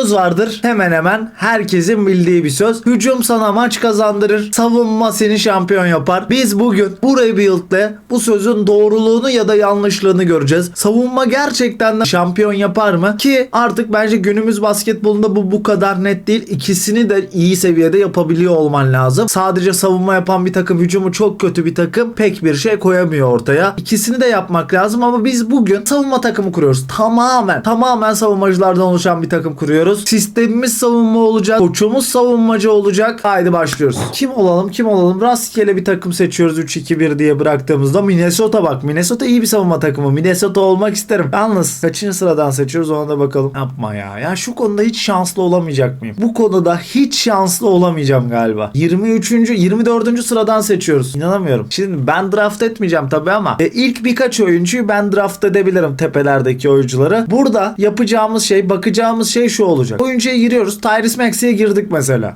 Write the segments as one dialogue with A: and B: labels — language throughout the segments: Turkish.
A: söz vardır. Hemen hemen herkesin bildiği bir söz. Hücum sana maç kazandırır. Savunma seni şampiyon yapar. Biz bugün bu rebuild'le bu sözün doğruluğunu ya da yanlışlığını göreceğiz. Savunma gerçekten de şampiyon yapar mı? Ki artık bence günümüz basketbolunda bu bu kadar net değil. İkisini de iyi seviyede yapabiliyor olman lazım. Sadece savunma yapan bir takım, hücumu çok kötü bir takım pek bir şey koyamıyor ortaya. İkisini de yapmak lazım ama biz bugün savunma takımı kuruyoruz. Tamamen, tamamen savunmacılardan oluşan bir takım kuruyoruz. Sistemimiz savunma olacak. Koçumuz savunmacı olacak. Haydi başlıyoruz. Kim olalım, kim olalım? Rastgele bir takım seçiyoruz 3-2-1 diye bıraktığımızda Minnesota bak. Minnesota iyi bir savunma takımı. Minnesota olmak isterim. Yalnız kaçıncı sıradan seçiyoruz ona da bakalım. Yapma ya. Ya şu konuda hiç şanslı olamayacak mıyım? Bu konuda hiç şanslı olamayacağım galiba. 23. 24. sıradan seçiyoruz. İnanamıyorum. Şimdi ben draft etmeyeceğim tabii ama e, ilk birkaç oyuncuyu ben draft edebilirim tepelerdeki oyuncuları. Burada yapacağımız şey, bakacağımız şey şu olacak. Oyuncuya giriyoruz. Tyrese Maxey'e girdik mesela.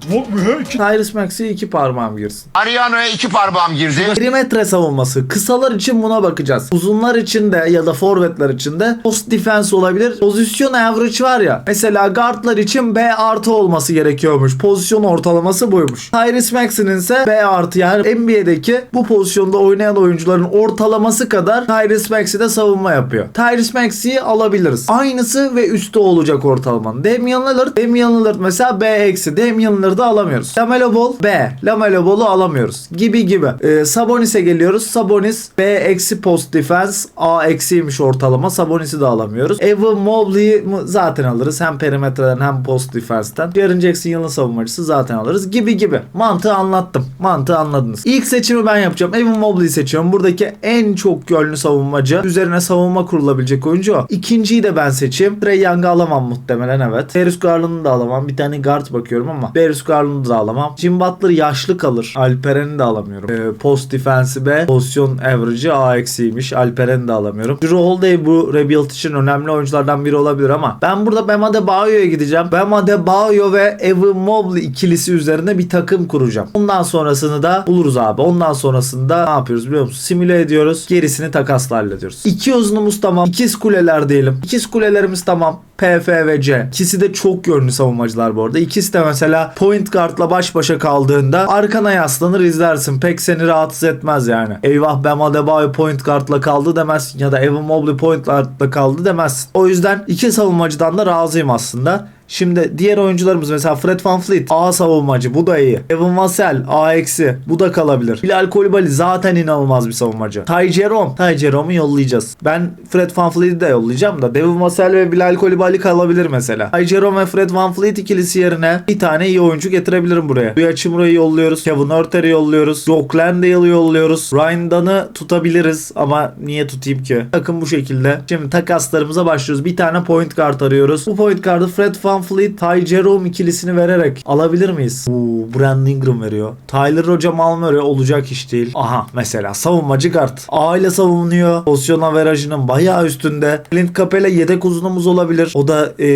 A: Tyrese Maxey'e iki parmağım girsin.
B: Ariano'ya iki parmağım girdi.
A: Perimetre savunması. Kısalar için buna bakacağız. Uzunlar için de ya da forvetler için de post defense olabilir. Pozisyon average var ya. Mesela guardlar için B artı olması gerekiyormuş. Pozisyon ortalaması buymuş. Tyrese Maxey'nin ise B artı yani NBA'deki bu pozisyonda oynayan oyuncuların ortalaması kadar Tyrese Maxey de savunma yapıyor. Tyrese Maxey'i alabiliriz. Aynısı ve üstü olacak ortalamanın. Damian Lillard, Damian Lillard mesela B eksi. Damian Lillard'ı alamıyoruz. Lamelo Ball B. Lamelo Ball'u alamıyoruz. Gibi gibi. Ee, Sabonis'e geliyoruz. Sabonis B eksi post defense. A eksiymiş ortalama. Sabonis'i de alamıyoruz. Evan Mobley'i zaten alırız. Hem perimetreden hem post defense'ten. Jaren Jackson yılın savunmacısı zaten alırız. Gibi gibi. Mantığı anlattım. Mantığı anladınız. İlk seçimi ben yapacağım. Evan Mobley'i seçiyorum. Buradaki en çok gönlü savunmacı. Üzerine savunma kurulabilecek oyuncu o. İkinciyi de ben seçeyim. Trey Young'ı alamam muhtemelen evet. Darius Garland'ı da alamam. Bir tane guard bakıyorum ama Darius Garland'ı da alamam. Jim Butler yaşlı kalır. Alperen'i de alamıyorum. Ee, post defensi B. Pozisyon average'ı A eksiymiş. Alperen'i de alamıyorum. Drew Holiday bu rebuild için önemli oyunculardan biri olabilir ama ben burada Bam Adebayo'ya gideceğim. Bam Adebayo ve Evan Mobley ikilisi üzerine bir takım kuracağım. Ondan sonrasını da buluruz abi. Ondan sonrasında ne yapıyoruz biliyor musun? Simüle ediyoruz. Gerisini takasla hallediyoruz. İki uzunumuz tamam. İkiz kuleler diyelim. İkiz kulelerimiz tamam. PF ve C. İkisi de çok yönlü savunmacılar bu arada. İkisi de mesela point guardla baş başa kaldığında arkana yaslanır izlersin. Pek seni rahatsız etmez yani. Eyvah Bam Adebayo point guardla kaldı demezsin ya da Evan Mobley point guardla kaldı demezsin. O yüzden iki savunmacıdan da razıyım aslında. Şimdi diğer oyuncularımız mesela Fred VanVleet A savunmacı bu da iyi. Evan Vassell A eksi bu da kalabilir. Bilal Kolibali zaten inanılmaz bir savunmacı. Ty Jerome. Ty Jerome'u yollayacağız. Ben Fred VanVleet'i de yollayacağım da Devin Vassell ve Bilal Kolibali kalabilir mesela. Ty Jerome ve Fred VanVleet ikilisi yerine bir tane iyi oyuncu getirebilirim buraya. Rüya Çimura'yı yolluyoruz. Kevin Örter'i yolluyoruz. Jock Landale'ı yolluyoruz. Ryan Dunn'ı tutabiliriz ama niye tutayım ki? Takım bu şekilde. Şimdi takaslarımıza başlıyoruz. Bir tane point guard arıyoruz. Bu point guard'ı Fred VanVleet, Ty Jerome ikilisini vererek alabilir miyiz? Uuu Brandon Ingram veriyor. Tyler Hoca mal veriyor. Olacak iş değil. Aha mesela savunmacı guard. A ile savunuyor. Pozisyon averajının bayağı üstünde. Clint Capela yedek uzunumuz olabilir. O da e,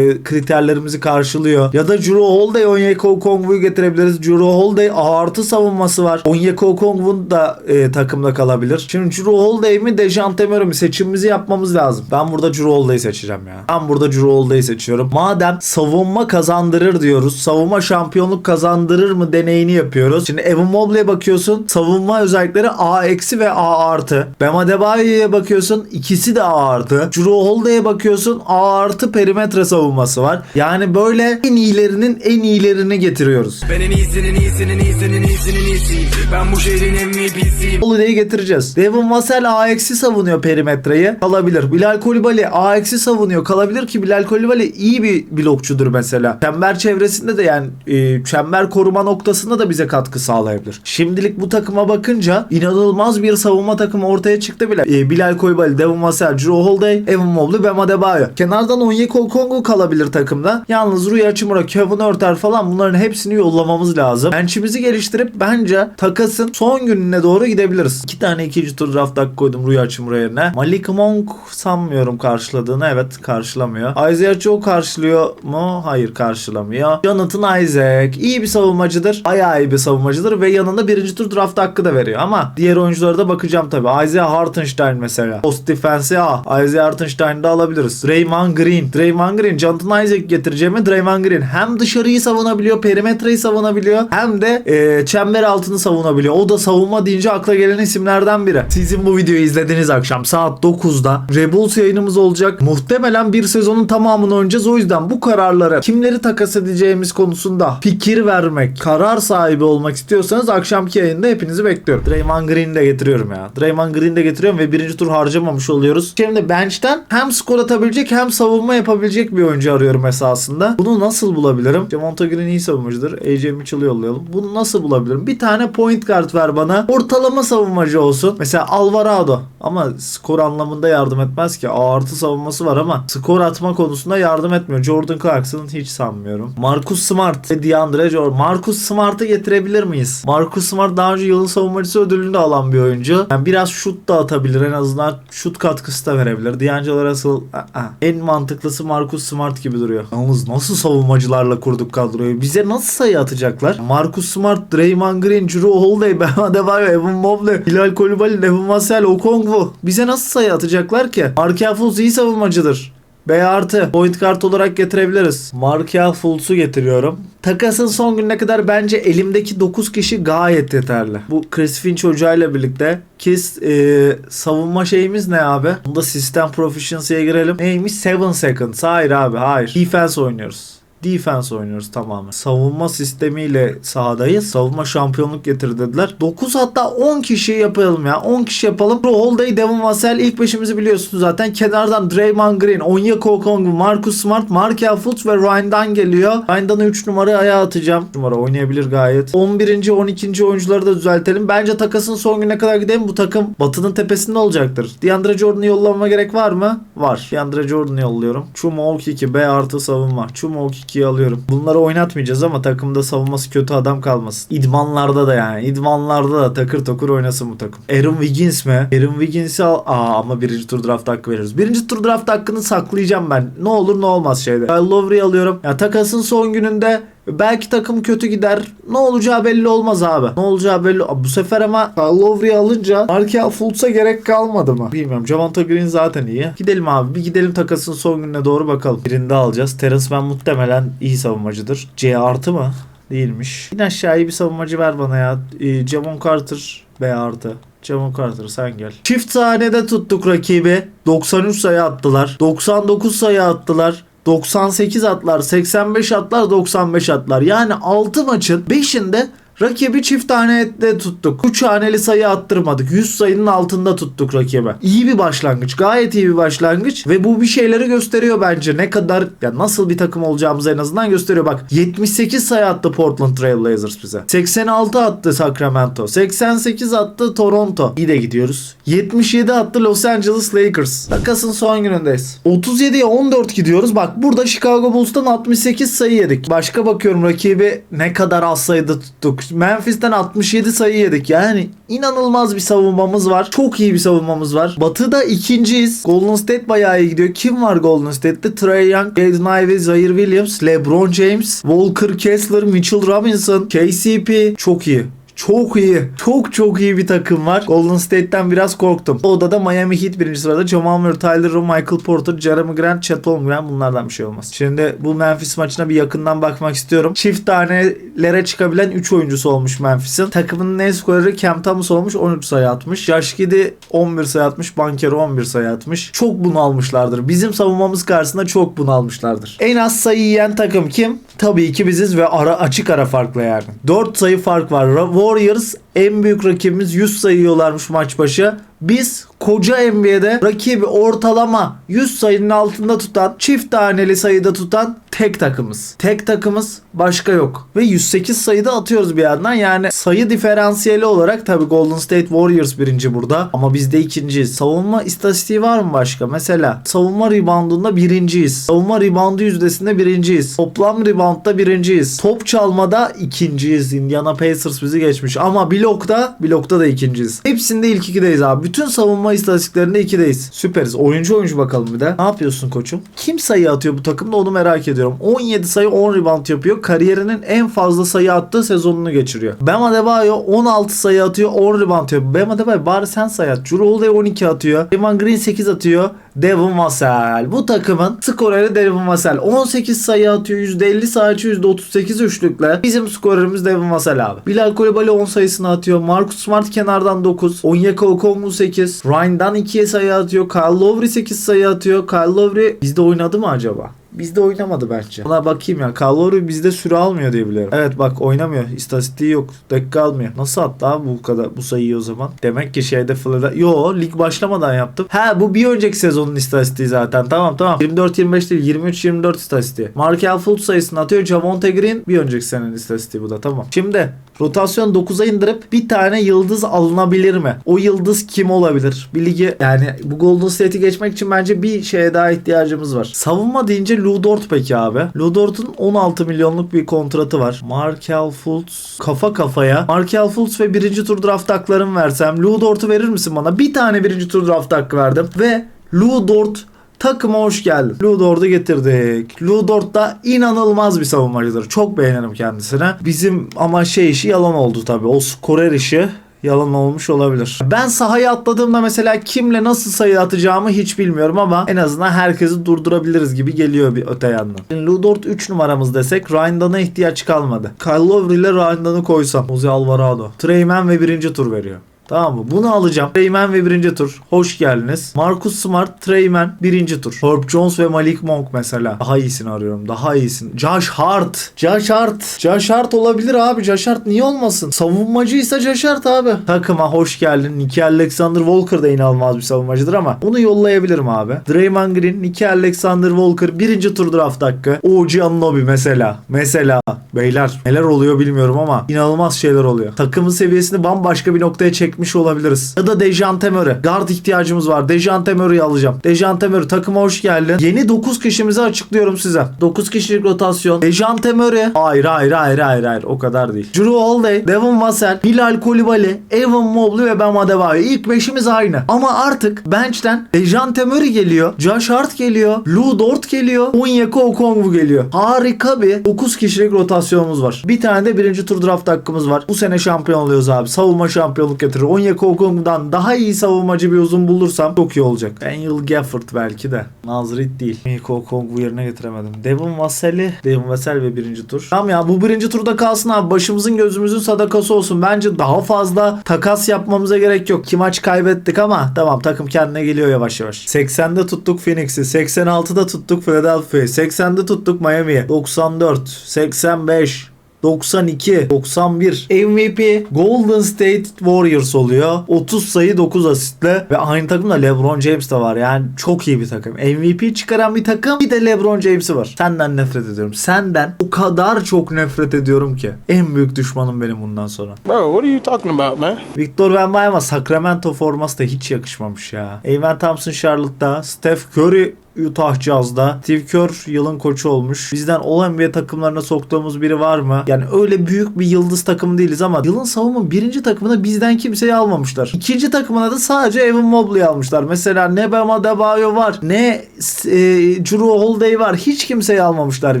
A: kriterlerimizi karşılıyor. Ya da Drew Holiday Onyeka Okongwu'yu getirebiliriz. Drew Holiday artı savunması var. Onyeka Okongwu da e, takımda kalabilir. Şimdi Drew Holiday mi Dejante Murray mi seçimimizi yapmamız lazım. Ben burada Drew Holiday'i seçeceğim ya. Ben burada Drew Holiday'i seçiyorum. Madem savunma kazandırır diyoruz. Savunma şampiyonluk kazandırır mı deneyini yapıyoruz. Şimdi Evan Mobley'e bakıyorsun. Savunma özellikleri A eksi ve A artı. Bam Adebayo'ya bakıyorsun. ikisi de A artı. Drew Holiday'e bakıyorsun. A artı perimetre savunması var. Yani böyle en iyilerinin en iyilerini getiriyoruz.
C: Ben en iyisinin iyisinin iyisinin iyisinin iyisiyim Ben bu şehrin MVP'siyim
A: Holiday'i getireceğiz. Devin Vassell A eksi savunuyor perimetreyi. Kalabilir. Bilal Kolibali A eksi savunuyor. Kalabilir ki Bilal Kolibali iyi bir blokçudur mesela. Çember çevresinde de yani e, çember koruma noktasında da bize katkı sağlayabilir. Şimdilik bu takıma bakınca inanılmaz bir savunma takımı ortaya çıktı bile. E, Bilal Kolibali, Devin Vassell, Drew Holiday, Evan Mobley, Bam Adebayo. Kenardan Onyeka Okongwu kalabilir takımda. Yalnız Rui Hachimura, Kevin Örter falan bunların hepsini yollamamız lazım. Bench'imizi geliştirip bence takasın son gününe doğru gidebiliriz. İki tane ikinci tur draft hakkı koydum Rui Hachimura yerine. Malik Monk sanmıyorum karşıladığını. Evet karşılamıyor. Isaiah Joe karşılıyor mu? Hayır karşılamıyor. Jonathan Isaac iyi bir savunmacıdır. Bayağı iyi bir savunmacıdır ve yanında birinci tur draft hakkı da veriyor ama diğer oyunculara da bakacağım tabii. Isaiah Hartenstein mesela. Post defense'e A. Isaiah Hartenstein'i de alabiliriz. Draymond Green. Draymond Green. Jonathan Isaac getireceğimi Draymond Green. Hem dışarıyı savunabiliyor, perimetreyi savunabiliyor hem de e, çember altını savunabiliyor. O da savunma deyince akla gelen isimlerden biri. Sizin bu videoyu izlediğiniz akşam saat 9'da Rebels yayınımız olacak. Muhtemelen bir sezonun tamamını oynayacağız. O yüzden bu kararları kimleri takas edeceğimiz konusunda fikir vermek, karar sahibi olmak istiyorsanız akşamki yayında hepinizi bekliyorum. Draymond Green'i de getiriyorum ya. Draymond Green'i de getiriyorum ve birinci tur harcamamış oluyoruz. Şimdi bench'ten hem skor atabilecek hem savunma yapabilecek bir oyuncu arıyorum esasında. Bunu nasıl bulabilirim? Javonta Green iyi savunmacıdır. AJ Mitchell'ı yollayalım. Bunu nasıl bulabilirim? Bir tane point guard ver bana. Ortalama savunmacı olsun. Mesela Alvarado. Ama skor anlamında yardım etmez ki. A artı savunması var ama skor atma konusunda yardım etmiyor. Jordan Clarkson'ı hiç sanmıyorum. Marcus Smart ve DeAndre Jordan. Marcus Smart'ı getirebilir miyiz? Marcus Smart daha önce yılın savunmacısı ödülünü de alan bir oyuncu. Yani biraz şut da atabilir. En azından şut katkısı da verebilir. D'Angelo Russell aa, en mantıklısı Marcus Smart gibi duruyor. Yalnız nasıl savunmacılarla kurduk kadroyu? Bize nasıl sayı atacaklar? Marcus Smart, Draymond Green, Drew Holiday, Bam Adebayo, Evan Mobley, Hilal Kolibali, Nevin Vassell, Okongwu. Bize nasıl sayı atacaklar ki? Markel Fultz iyi savunmacıdır. B artı point kart olarak getirebiliriz. Markel Fultz'u getiriyorum. Takasın son gününe kadar bence elimdeki 9 kişi gayet yeterli. Bu Chris Finch hocayla birlikte Kiss e, savunma şeyimiz ne abi? Bunda sistem proficiency'ye girelim. Neymiş? 7 seconds. Hayır abi hayır. Defense oynuyoruz. Defense oynuyoruz tamamen. Savunma sistemiyle sahadayız. Savunma şampiyonluk getir dediler. 9 hatta 10 kişi yapalım ya. 10 kişi yapalım. Drew Holiday, Devin Vassell ilk beşimizi biliyorsunuz zaten. Kenardan Draymond Green, Onyeka Okongwu, Marcus Smart, Markel Fultz ve Ryan'dan geliyor. Ryan'dan'ı 3 numaraya ayağa atacağım. 3 numara oynayabilir gayet. 11. 12. oyuncuları da düzeltelim. Bence takasın son gününe kadar gidelim. Bu takım batının tepesinde olacaktır. DeAndre Jordan'ı yollamama gerek var mı? Var. DeAndre Jordan'ı yolluyorum. Chuma 2 B artı savunma. Chuma 2'yi alıyorum. Bunları oynatmayacağız ama takımda savunması kötü adam kalmasın. İdmanlarda da yani. İdmanlarda da takır takır oynasın bu takım. Aaron Wiggins mi? Aaron Wiggins'i al. Aa ama birinci tur draft hakkı veririz. Birinci tur draft hakkını saklayacağım ben. Ne olur ne olmaz şeyde. Kyle Lowry'i alıyorum. Ya takasın son gününde Belki takım kötü gider. Ne olacağı belli olmaz abi. Ne olacağı belli. Bu sefer ama Lowry'i alınca Markel Fultz'a gerek kalmadı mı? Bilmiyorum. Javonta Green zaten iyi. Gidelim abi. Bir gidelim takasın son gününe doğru bakalım. Birinde alacağız. Terence Mann muhtemelen iyi savunmacıdır. C artı mı? Değilmiş. Yine aşağıya bir savunmacı ver bana ya. Ee, Javon Carter B artı. Javon Carter sen gel. Çift sahnede tuttuk rakibi. 93 sayı attılar. 99 sayı attılar. 98 atlar, 85 atlar, 95 atlar. Yani 6 maçın 5'inde rakibi çift hanede tuttuk. 3 haneli sayı attırmadık. 100 sayının altında tuttuk rakibi. İyi bir başlangıç. Gayet iyi bir başlangıç. Ve bu bir şeyleri gösteriyor bence. Ne kadar ya nasıl bir takım olacağımızı en azından gösteriyor. Bak 78 sayı attı Portland Trail Blazers bize. 86 attı Sacramento. 88 attı Toronto. İyi de gidiyoruz. 77 attı Los Angeles Lakers. Takasın son günündeyiz. 37'ye 14 gidiyoruz. Bak burada Chicago Bulls'tan 68 sayı yedik. Başka bakıyorum rakibi ne kadar az sayıda tuttuk. Memphis'ten 67 sayı yedik. Yani inanılmaz bir savunmamız var. Çok iyi bir savunmamız var. Batı'da ikinciyiz. Golden State bayağı iyi gidiyor. Kim var Golden State'te? Trey Young, Jaden Ivey, Zaire Williams, LeBron James, Walker Kessler, Mitchell Robinson, KCP. Çok iyi. Çok iyi. Çok çok iyi bir takım var. Golden State'ten biraz korktum. O da Miami Heat birinci sırada. Jamal Murray, Tyler Rowe, Michael Porter, Jeremy Grant, Chet Holmgren bunlardan bir şey olmaz. Şimdi bu Memphis maçına bir yakından bakmak istiyorum. Çift tanelere çıkabilen 3 oyuncusu olmuş Memphis'in. Takımının en skoreri Cam Thomas olmuş 13 sayı atmış. Josh Giddey 11 sayı atmış. Bankero 11 sayı atmış. Çok bunu almışlardır. Bizim savunmamız karşısında çok bunu almışlardır. En az sayı yiyen takım kim? Tabii ki biziz ve ara açık ara farklı yani. 4 sayı fark var. Ra- Warriors en büyük rakibimiz 100 sayı yiyorlarmış maç başı. Biz koca NBA'de rakibi ortalama 100 sayının altında tutan, çift taneli sayıda tutan tek takımız. Tek takımız başka yok. Ve 108 sayıda atıyoruz bir yandan. Yani sayı diferansiyeli olarak tabii Golden State Warriors birinci burada. Ama biz de ikinciyiz. Savunma istatistiği var mı başka? Mesela savunma reboundunda birinciyiz. Savunma reboundu yüzdesinde birinciyiz. Toplam reboundda birinciyiz. Top çalmada ikinciyiz. Indiana Pacers bizi geçmiş. Ama blokta, blokta da ikinciyiz. Hepsinde ilk ikideyiz abi. Bütün savunma istatistiklerinde ikideyiz. Süperiz. Oyuncu oyuncu bakalım bir de. Ne yapıyorsun koçum? Kim sayı atıyor bu takımda onu merak ediyorum. Ediyorum. 17 sayı 10 rebound yapıyor. Kariyerinin en fazla sayı attığı sezonunu geçiriyor. Bam Adebayo 16 sayı atıyor 10 rebound yapıyor. Bam Adebayo bari sen sayı at. Drew Holiday 12 atıyor. Evan Green 8 atıyor. Devin Vassell. Bu takımın skoreri Devin Vassell. 18 sayı atıyor. %50 sayı açıyor. %38 üçlükle. Bizim skorerimiz Devin Vassell abi. Bilal Kolibali 10 sayısını atıyor. Marcus Smart kenardan 9. Onyeka Okongwu 8. Ryan'dan 2'ye sayı atıyor. Kyle Lowry 8 sayı atıyor. Kyle Lowry bizde oynadı mı acaba? Bizde oynamadı bence. Ona bakayım ya. Lowry bizde süre almıyor diye biliyorum. Evet bak oynamıyor. İstatistiği yok. Dakika almıyor. Nasıl attı abi bu kadar bu sayıyı o zaman? Demek ki şeyde Florida. Yo lig başlamadan yaptım. Ha bu bir önceki sezonun istatistiği zaten. Tamam tamam. 24-25 değil. 23-24 istatistiği. Markel Fultz sayısını atıyor. Javonte Green bir önceki senenin istatistiği bu da. Tamam. Şimdi rotasyon 9'a indirip bir tane yıldız alınabilir mi? O yıldız kim olabilir? Bir ligi yani bu Golden State'i geçmek için bence bir şeye daha ihtiyacımız var. Savunma deyince Lou Dort peki abi. Lou Dort'un 16 milyonluk bir kontratı var. Markel Fultz kafa kafaya. Markel Fultz ve birinci tur draft haklarımı versem Lou Dort'u verir misin bana? Bir tane birinci tur draft hakkı verdim ve Lou Dort Takıma hoş geldin. Lou Dort'u getirdik. Lou Dort da inanılmaz bir savunmacıdır. Çok beğenirim kendisine. Bizim ama şey işi yalan oldu tabii. O skorer işi yalan olmuş olabilir. Ben sahaya atladığımda mesela kimle nasıl sayı atacağımı hiç bilmiyorum ama en azından herkesi durdurabiliriz gibi geliyor bir öte yandan. Şimdi Lou Dort 3 numaramız desek Ryandan'a ihtiyaç kalmadı. Kyle Lowry ile Ryandan'ı koysam. Jose Alvarado. Treyman ve birinci tur veriyor. Tamam mı? Bunu alacağım. Treyman ve birinci tur. Hoş geldiniz. Marcus Smart, Treyman birinci tur. Herb Jones ve Malik Monk mesela. Daha iyisini arıyorum. Daha iyisin. Josh Hart. Josh Hart. Josh Hart olabilir abi. Josh Hart niye olmasın? Savunmacıysa Josh Hart abi. Takıma hoş geldin. Nicky Alexander Walker da inanılmaz bir savunmacıdır ama onu yollayabilirim abi. Draymond Green, Nicky Alexander Walker birinci tur draft hakkı. OG Anunoby mesela. Mesela. Beyler neler oluyor bilmiyorum ama inanılmaz şeyler oluyor. Takımın seviyesini bambaşka bir noktaya çekmiş olabiliriz. Ya da Dejante Murray. Guard ihtiyacımız var. Dejante Murray'i alacağım. Dejante Murray takıma hoş geldin. Yeni 9 kişimizi açıklıyorum size. 9 kişilik rotasyon. Dejante Murray. Hayır hayır hayır hayır hayır. O kadar değil. Drew Holiday, Devin Vassell, Bilal Kolibali, Evan Mobley ve Bam Adebayo. İlk beşimiz aynı. Ama artık bench'ten Dejante Murray geliyor. Josh Hart geliyor. Lou Dort geliyor. Onyeka Okongwu geliyor. Harika bir 9 kişilik rotasyonumuz var. Bir tane de birinci tur draft hakkımız var. Bu sene şampiyon oluyoruz abi. Savunma şampiyonluk getirir. Onyeka Okongwu'dan daha iyi savunmacı bir uzun bulursam çok iyi olacak. Daniel Gafford belki de. Nazrit değil. Onyeka Okongwu yerine getiremedim. Devin Vassell'i. Devin Vassell ve birinci tur. Tamam ya bu birinci turda kalsın abi. Başımızın gözümüzün sadakası olsun. Bence daha fazla takas yapmamıza gerek yok. Ki maç kaybettik ama tamam takım kendine geliyor yavaş yavaş. 80'de tuttuk Phoenix'i. 86'da tuttuk Philadelphia'yı. 80'de tuttuk Miami'yi. 94, 85, 92, 91 MVP Golden State Warriors oluyor. 30 sayı 9 asistle ve aynı takımda LeBron James de var. Yani çok iyi bir takım. MVP çıkaran bir takım bir de LeBron James'i var. Senden nefret ediyorum. Senden o kadar çok nefret ediyorum ki. En büyük düşmanım benim bundan sonra.
D: Bro, what are you talking about, man?
A: Victor Wembanyama Sacramento forması da hiç yakışmamış ya. Evan Thompson Charlotte'da, Steph Curry Utah Jazz'da. Steve Kerr yılın koçu olmuş. Bizden All NBA takımlarına soktuğumuz biri var mı? Yani öyle büyük bir yıldız takım değiliz ama yılın savunma birinci takımına bizden kimseyi almamışlar. İkinci takımına da sadece Evan Mobley almışlar. Mesela ne Bam Adebayo var ne e, Drew Holiday var. Hiç kimseyi almamışlar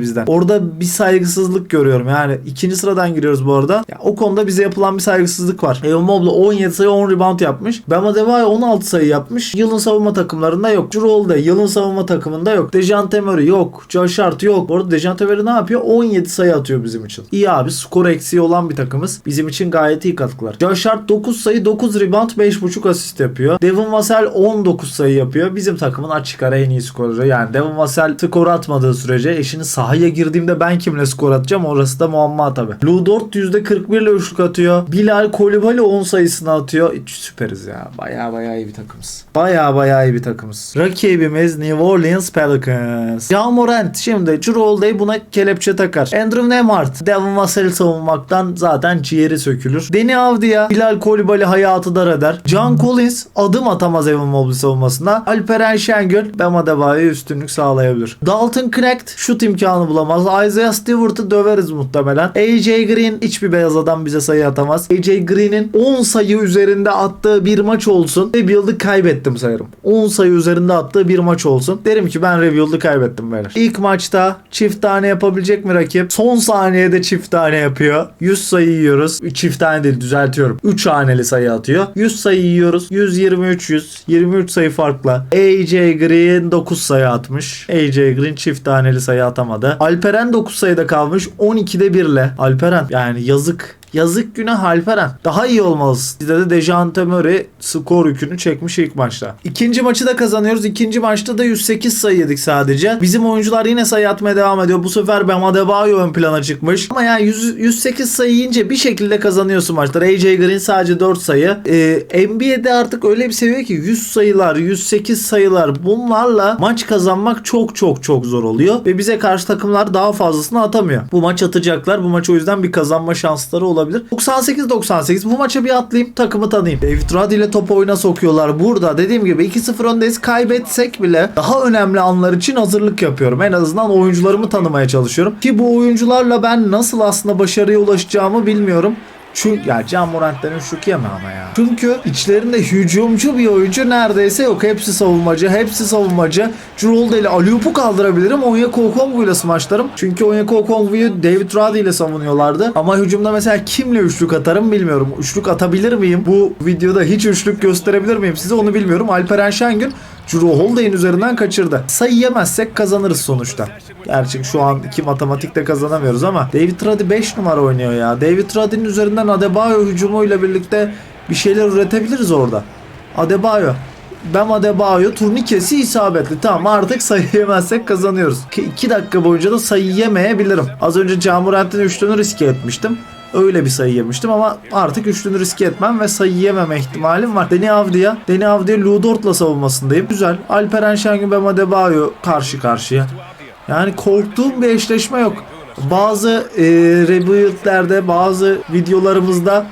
A: bizden. Orada bir saygısızlık görüyorum. Yani ikinci sıradan giriyoruz bu arada. Ya, o konuda bize yapılan bir saygısızlık var. Evan Mobley 17 sayı 10 rebound yapmış. Bam Adebayo 16 sayı yapmış. Yılın savunma takımlarında yok. Drew Holiday yılın savunma takımında yok. Dejante Murray yok. Josh Hart yok. Bu arada Dejante Murray ne yapıyor? 17 sayı atıyor bizim için. İyi abi skor eksiği olan bir takımız. Bizim için gayet iyi katkılar. Josh Hart 9 sayı 9 rebound 5.5 asist yapıyor. Devin Vassell 19 sayı yapıyor. Bizim takımın açık ara en iyi skoreri. Yani Devin Vassell skor atmadığı sürece eşini sahaya girdiğimde ben kimle skor atacağım orası da muamma tabi. Lou Dort %41 ile üçlük atıyor. Bilal Kolibali 10 sayısını atıyor. Süperiz ya. Baya baya iyi bir takımız. Baya baya iyi bir takımız. Rakibimiz New Orleans Pelicans. Ja Morant şimdi Drew Holiday buna kelepçe takar. Andrew Nemhart Devin Vassell'i savunmaktan zaten ciğeri sökülür. Deni Avdia Bilal Kolibali hayatı dar eder. John Collins adım atamaz Evan Mobley savunmasına. Alperen Şengül Bam Adebayo'ya üstünlük sağlayabilir. Dalton Knecht şut imkanı bulamaz. Isaiah Stewart'ı döveriz muhtemelen. AJ Green hiçbir beyaz adam bize sayı atamaz. AJ Green'in 10 sayı üzerinde attığı bir maç olsun. Ve yılda kaybettim sayarım. 10 sayı üzerinde attığı bir maç olsun. Derim ki ben review'da kaybettim beyler. İlk maçta çift tane yapabilecek mi rakip? Son saniyede çift tane yapıyor. 100 sayı yiyoruz. Çift tane değil düzeltiyorum. 3 haneli sayı atıyor. 100 sayı yiyoruz. 123 100. 23 sayı farkla. AJ Green 9 sayı atmış. AJ Green çift taneli sayı atamadı. Alperen 9 sayıda kalmış. 12'de 1 ile. Alperen yani yazık. Yazık günah Alperen. Daha iyi olmalısın. Bizde de Dejante Murray skor yükünü çekmiş ilk maçta. İkinci maçı da kazanıyoruz. İkinci maçta da 108 sayı yedik sadece. Bizim oyuncular yine sayı atmaya devam ediyor. Bu sefer Bam Adebayo ön plana çıkmış. Ama yani 100, 108 sayı yiyince bir şekilde kazanıyorsun maçları. AJ Green sadece 4 sayı. Ee, NBA'de artık öyle bir seviye ki 100 sayılar, 108 sayılar bunlarla maç kazanmak çok çok çok zor oluyor. Ve bize karşı takımlar daha fazlasını atamıyor. Bu maç atacaklar. Bu maç o yüzden bir kazanma şansları olabilir. 98-98 bu maça bir atlayayım takımı tanıyayım. David Rudd ile top oyuna sokuyorlar. Burada dediğim gibi 2-0 öndeyiz. Kaybetsek bile daha önemli anlar için hazırlık yapıyorum. En azından oyuncularımı tanımaya çalışıyorum. Ki bu oyuncularla ben nasıl aslında başarıya ulaşacağımı bilmiyorum. Çünkü ya Can Morant'ten üçlük yeme ama ya. Çünkü içlerinde hücumcu bir oyuncu neredeyse yok. Hepsi savunmacı, hepsi savunmacı. Cirolda ile Aliyup'u kaldırabilirim. Onyeka Okongwu ile smaçlarım. Çünkü Onyeka Okongwu'yu David Roddy ile savunuyorlardı. Ama hücumda mesela kimle üçlük atarım bilmiyorum. Üçlük atabilir miyim? Bu videoda hiç üçlük gösterebilir miyim size onu bilmiyorum. Alperen Şengün Drew Holiday'in üzerinden kaçırdı. Sayı yemezsek kazanırız sonuçta. Gerçi şu an iki matematikte kazanamıyoruz ama David Roddy 5 numara oynuyor ya. David Roddy'nin üzerinden Adebayo hücumuyla birlikte bir şeyler üretebiliriz orada. Adebayo. Bam Adebayo turnikesi isabetli. Tamam artık sayı kazanıyoruz. 2 dakika boyunca da sayı yemeyebilirim. Az önce Camurant'ın üçlünü riske etmiştim. Öyle bir sayı yemiştim ama artık üçlünü riske etmem ve sayı yememe ihtimalim var. Deni Avdia, Deni Avdia Ludort'la savunmasındayım. Güzel. Alperen Şengün ve Adebayo karşı karşıya. Yani korktuğum bir eşleşme yok. Bazı e, rebuild'lerde, bazı videolarımızda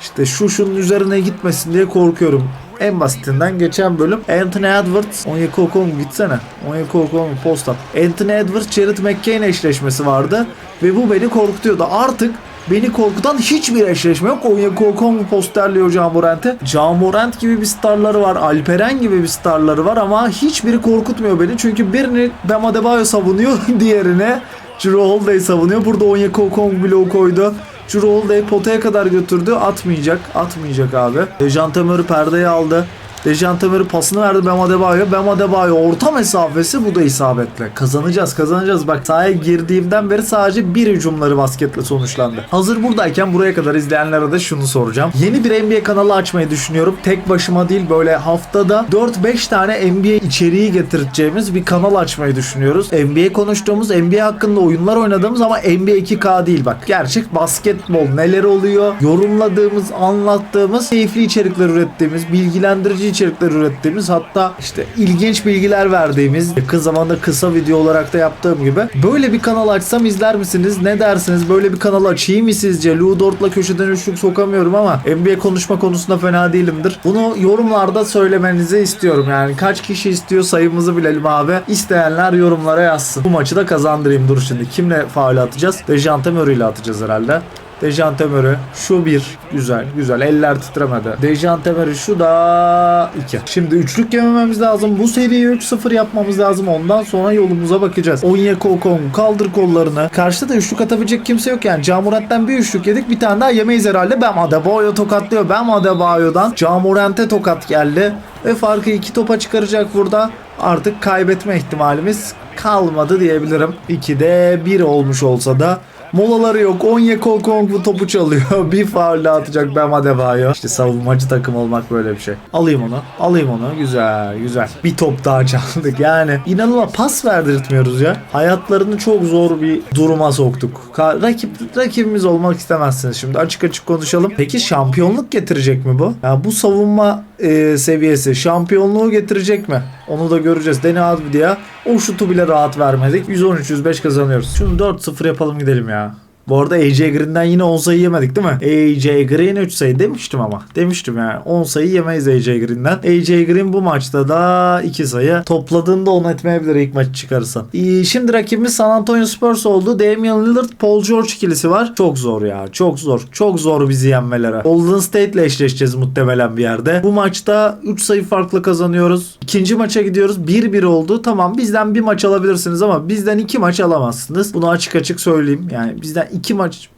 A: işte şu şunun üzerine gitmesin diye korkuyorum. En basitinden geçen bölüm Anthony Edwards Onyeka Okongwu gitsene. Onyeka Okongwu post up. Anthony Edwards Jared McCain eşleşmesi vardı ve bu beni korkutuyordu. Artık Beni korkutan hiçbir eşleşme yok. Onyeka Okongwu posterliyor Camorant'e. Camorant gibi bir starları var. Alperen gibi bir starları var ama hiçbiri korkutmuyor beni. Çünkü birini Bam Adebayo savunuyor. Diğerine Drew Holiday savunuyor. Burada Onyeka Okongwu bloğu koydu. Drew Holiday potaya kadar götürdü. Atmayacak. Atmayacak abi. Dejante Murray perdeyi aldı. Dejante Murray pasını verdi Bam Adebayo. Bam Adebayo orta mesafesi bu da isabetle. Kazanacağız kazanacağız. Bak sahaya girdiğimden beri sadece bir hücumları basketle sonuçlandı. Hazır buradayken buraya kadar izleyenlere de şunu soracağım. Yeni bir NBA kanalı açmayı düşünüyorum. Tek başıma değil böyle haftada 4-5 tane NBA içeriği getireceğimiz bir kanal açmayı düşünüyoruz. NBA konuştuğumuz, NBA hakkında oyunlar oynadığımız ama NBA 2K değil bak. Gerçek basketbol neler oluyor? Yorumladığımız, anlattığımız, keyifli içerikler ürettiğimiz, bilgilendirici içerikler ürettiğimiz hatta işte ilginç bilgiler verdiğimiz yakın zamanda kısa video olarak da yaptığım gibi böyle bir kanal açsam izler misiniz? Ne dersiniz? Böyle bir kanal açayım mı sizce? Ludort'la köşeden üçlük sokamıyorum ama NBA konuşma konusunda fena değilimdir. Bunu yorumlarda söylemenizi istiyorum. Yani kaç kişi istiyor sayımızı bilelim abi. İsteyenler yorumlara yazsın. Bu maçı da kazandırayım dur şimdi. Kimle faul atacağız? Dejante Murray ile atacağız herhalde. Dejante Murray şu bir güzel güzel eller titremedi. Dejante Murray şu da iki. Şimdi üçlük yemememiz lazım. Bu seriyi 3-0 yapmamız lazım. Ondan sonra yolumuza bakacağız. Onyeka Okongwu kaldır kollarını. Karşıda da üçlük atabilecek kimse yok yani. Camurant'tan bir üçlük yedik. Bir tane daha yemeyiz herhalde. Bam Adebayo tokatlıyor. Bam Adebayo'dan Camurant'e tokat geldi. Ve farkı iki topa çıkaracak burada. Artık kaybetme ihtimalimiz kalmadı diyebilirim. 2'de 1 olmuş olsa da Molaları yok. Onyeka Okongwu topu çalıyor. bir faul atacak Bam Adebayo. İşte savunmacı takım olmak böyle bir şey. Alayım onu. Alayım onu. Güzel güzel. Bir top daha çaldık. Yani inanılmaz pas verdirtmiyoruz ya. Hayatlarını çok zor bir duruma soktuk. Ka- rakip rakibimiz olmak istemezsiniz şimdi. Açık açık konuşalım. Peki şampiyonluk getirecek mi bu? Ya bu savunma e, seviyesi şampiyonluğu getirecek mi? Onu da göreceğiz. Deni Avdia o şutu bile rahat vermedik. 113-105 kazanıyoruz. Şunu 4-0 yapalım gidelim ya. Bu arada AJ Green'den yine 10 sayı yemedik değil mi? AJ Green 3 sayı demiştim ama. Demiştim yani 10 sayı yemeyiz AJ Green'den. AJ Green bu maçta da 2 sayı. Topladığında 10 etmeyebilir ilk maçı çıkarırsan. Ee, şimdi rakibimiz San Antonio Spurs oldu. Damian Lillard, Paul George ikilisi var. Çok zor ya. Çok zor. Çok zor bizi yenmelere. Golden State ile eşleşeceğiz muhtemelen bir yerde. Bu maçta 3 sayı farklı kazanıyoruz. İkinci maça gidiyoruz. 1-1 oldu. Tamam bizden bir maç alabilirsiniz ama bizden iki maç alamazsınız. Bunu açık açık söyleyeyim. Yani bizden iki maç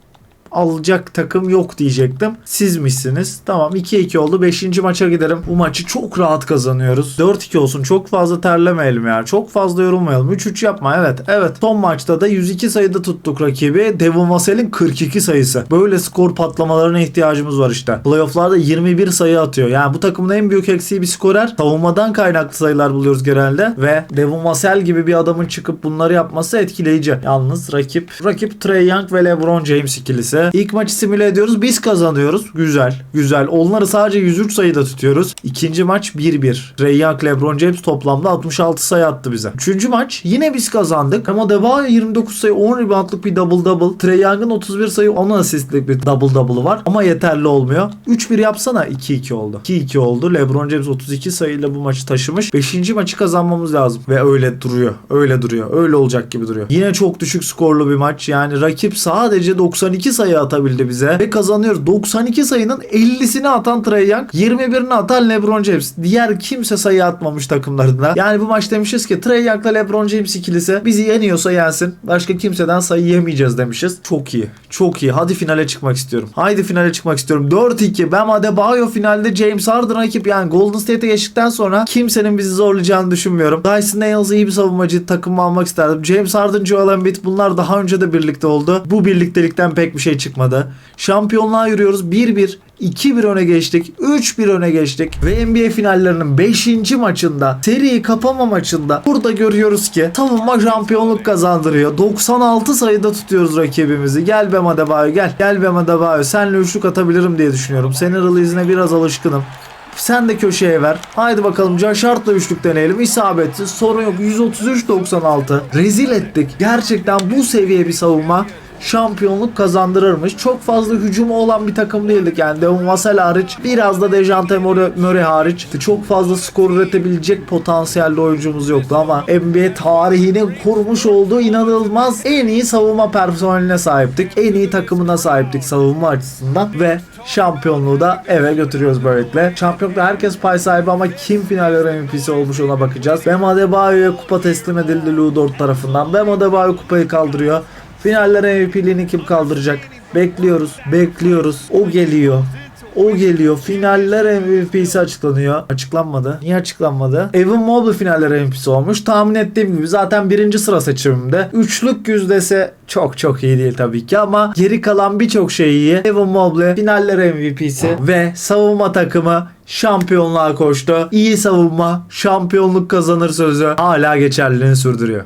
A: alacak takım yok diyecektim. Sizmişsiniz. Tamam 2-2 oldu. 5. maça giderim. Bu maçı çok rahat kazanıyoruz. 4-2 olsun. Çok fazla terlemeyelim ya. Çok fazla yorulmayalım. 3-3 yapma. Evet. Evet. Son maçta da 102 sayıda tuttuk rakibi. Devon Vassell'in 42 sayısı. Böyle skor patlamalarına ihtiyacımız var işte. Playoff'larda 21 sayı atıyor. Yani bu takımın en büyük eksiği bir skorer. Savunmadan kaynaklı sayılar buluyoruz genelde. Ve Devon Vassell gibi bir adamın çıkıp bunları yapması etkileyici. Yalnız rakip rakip Trey Young ve LeBron James ikilisi. İlk maçı simüle ediyoruz. Biz kazanıyoruz. Güzel. Güzel. Onları sadece 103 sayıda tutuyoruz. İkinci maç 1-1. Trey Young, LeBron James toplamda 66 sayı attı bize. Üçüncü maç yine biz kazandık. Ama Debayo 29 sayı 10 reboundlık bir double double. Trey Young'ın 31 sayı 10 asistlik bir double double'ı var. Ama yeterli olmuyor. 3-1 yapsana 2-2 oldu. 2-2 oldu. LeBron James 32 sayıyla bu maçı taşımış. 5. maçı kazanmamız lazım. Ve öyle duruyor. Öyle duruyor. Öyle olacak gibi duruyor. Yine çok düşük skorlu bir maç. Yani rakip sadece 92 sayı atabildi bize. Ve kazanıyoruz. 92 sayının 50'sini atan Trey Young. 21'ini atan LeBron James. Diğer kimse sayı atmamış takımlarında. Yani bu maç demişiz ki Trey Young'la LeBron James ikilisi bizi yeniyorsa yensin. Başka kimseden sayı yemeyeceğiz demişiz. Çok iyi. Çok iyi. Hadi finale çıkmak istiyorum. Haydi finale çıkmak istiyorum. 4-2. Ben Adebayo finalde James Harden rakip yani Golden State'e geçtikten sonra kimsenin bizi zorlayacağını düşünmüyorum. Dyson Nails iyi bir savunmacı takımı almak isterdim. James Harden, Joel Embiid bunlar daha önce de birlikte oldu. Bu birliktelikten pek bir şey çıkmadı. Şampiyonluğa yürüyoruz. 1-1 2-1 öne geçtik. 3-1 öne geçtik. Ve NBA finallerinin 5. maçında seriyi kapama maçında burada görüyoruz ki savunma şampiyonluk kazandırıyor. 96 sayıda tutuyoruz rakibimizi. Gel be Adebayo gel. Gel be Adebayo. Senle üçlük atabilirim diye düşünüyorum. Senin release'ine biraz alışkınım. Sen de köşeye ver. Haydi bakalım Caşart'la üçlük deneyelim. İsabetsiz. Sorun yok. 133-96. Rezil ettik. Gerçekten bu seviye bir savunma şampiyonluk kazandırırmış. Çok fazla hücumu olan bir takım değildik. Yani Devon Vassell hariç biraz da Dejante Murray hariç çok fazla skor üretebilecek potansiyelli oyuncumuz yoktu ama NBA tarihinin kurmuş olduğu inanılmaz en iyi savunma personeline sahiptik. En iyi takımına sahiptik savunma açısından ve şampiyonluğu da eve götürüyoruz böylelikle. Şampiyonlukta herkes pay sahibi ama kim finaller MVP'si olmuş ona bakacağız. Bam Adebayo'ya kupa teslim edildi Lou Dort tarafından. Bam Adebayo kupayı kaldırıyor. Finaller MVP'liğini kim kaldıracak? Bekliyoruz, bekliyoruz. O geliyor. O geliyor. Finaller MVP'si açıklanıyor. Açıklanmadı. Niye açıklanmadı? Evan Mobley finaller MVP'si olmuş. Tahmin ettiğim gibi zaten birinci sıra seçimimde. Üçlük yüzdesi çok çok iyi değil tabii ki ama geri kalan birçok şey iyi. Evan Mobley finaller MVP'si ve savunma takımı şampiyonluğa koştu. İyi savunma şampiyonluk kazanır sözü hala geçerliliğini sürdürüyor.